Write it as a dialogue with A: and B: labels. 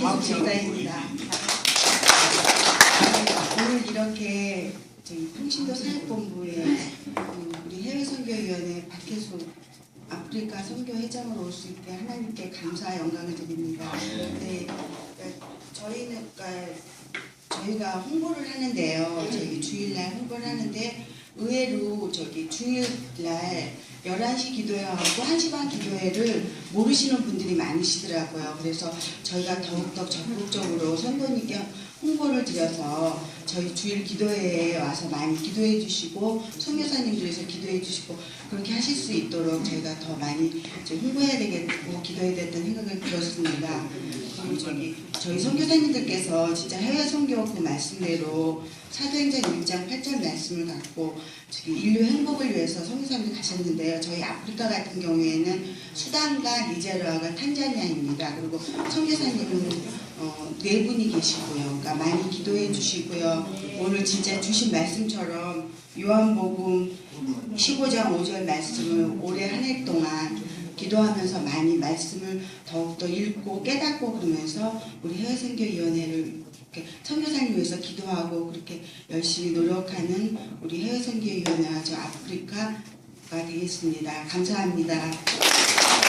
A: 박혜수 집사입니다. 오늘 이렇게 저희 통신도 사역본부에 음, 우리 해외 선교위원회 박혜수 아프리카 선교 회장으로 올 수 있게 하나님께 감사 영광을 드립니다. 네, 그러니까 저희는 그러니까 저희가 홍보를 하는데요. 저희 주일날 홍보를 하는데 의외로 저기 주일날 11시 기도회하고 1시 반 기도회를 모르시는 분들이 많으시더라고요. 그래서 저희가 더욱더 적극적으로 선교님께 홍보를 드려서 저희 주일 기도회에 와서 많이 기도해 주시고 선교사님들에서 기도해 주시고 그렇게 하실 수 있도록 저희가 더 많이 홍보해야 되겠고 기도해야 되겠다는 생각을 들었습니다. 저기 저희 선교사님들께서 진짜 해외 선교 그 말씀대로 사도행전 1장 8절 말씀을 갖고 저기 인류 행복을 위해서 선교사님들 가셨는데요. 저희 아프리카 같은 경우에는 수단과 니제르아가 탄자니아입니다. 그리고 선교사님은 어, 네 분이 계시고요. 그러니까 많이 기도해 주시고요. 오늘 진짜 주신 말씀처럼 요한복음 15장 5절 말씀을 올해 한 해 동안 기도하면서 많이 말씀을 더욱더 읽고 깨닫고 그러면서 우리 해외선교위원회를 선교사님 위해서 기도하고 그렇게 열심히 노력하는 우리 해외선교위원회와 저 아프리카가 되겠습니다. 감사합니다.